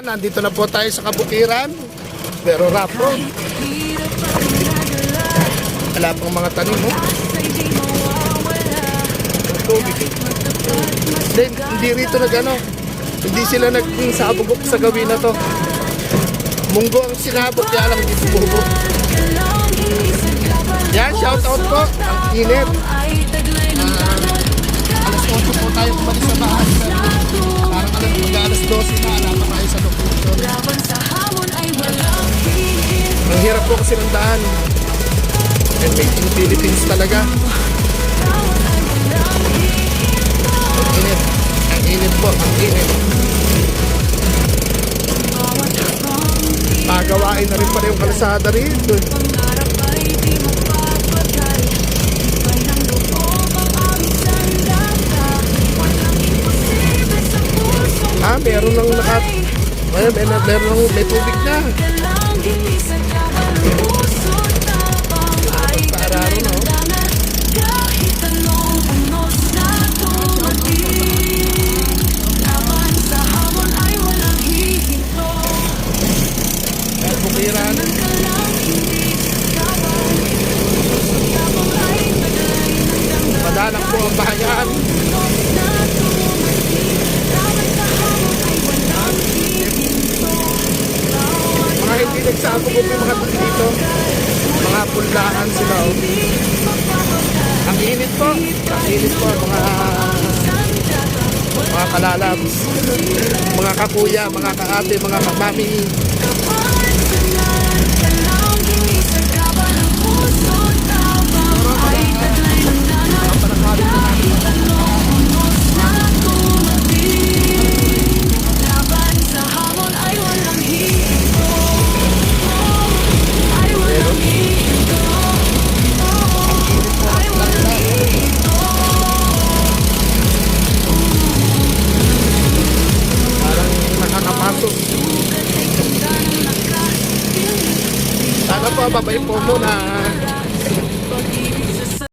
Nandito na po tayo sa kabukiran. Pero rough road. Wala pang mga tanim mo. Tubig. Hindi, hindi rito nag ano. Hindi sila nagsabog sa gawin na to. Munggo ang sinabog, kaya lang hindi bubog. Yan, shout out po. Ang init. Ah, alas 8 po tayo kumalis sa bahay. Ang hirap po kasi ng daan. And made in Philippines talaga. Ang init. Ang init po. Ang init. Pagawain na rin pala yung kalsada rito. Ah, meron nang naka... Ay, meron nang may tubig na. Bahayan. Mga hindi nagsabog yung mga dito. Mga pulahan sila. Oh. Ang init po. Ang init po mga mga kalalabs. Mga kakuya, mga kaate, mga kamami. Sana po, babay po muna.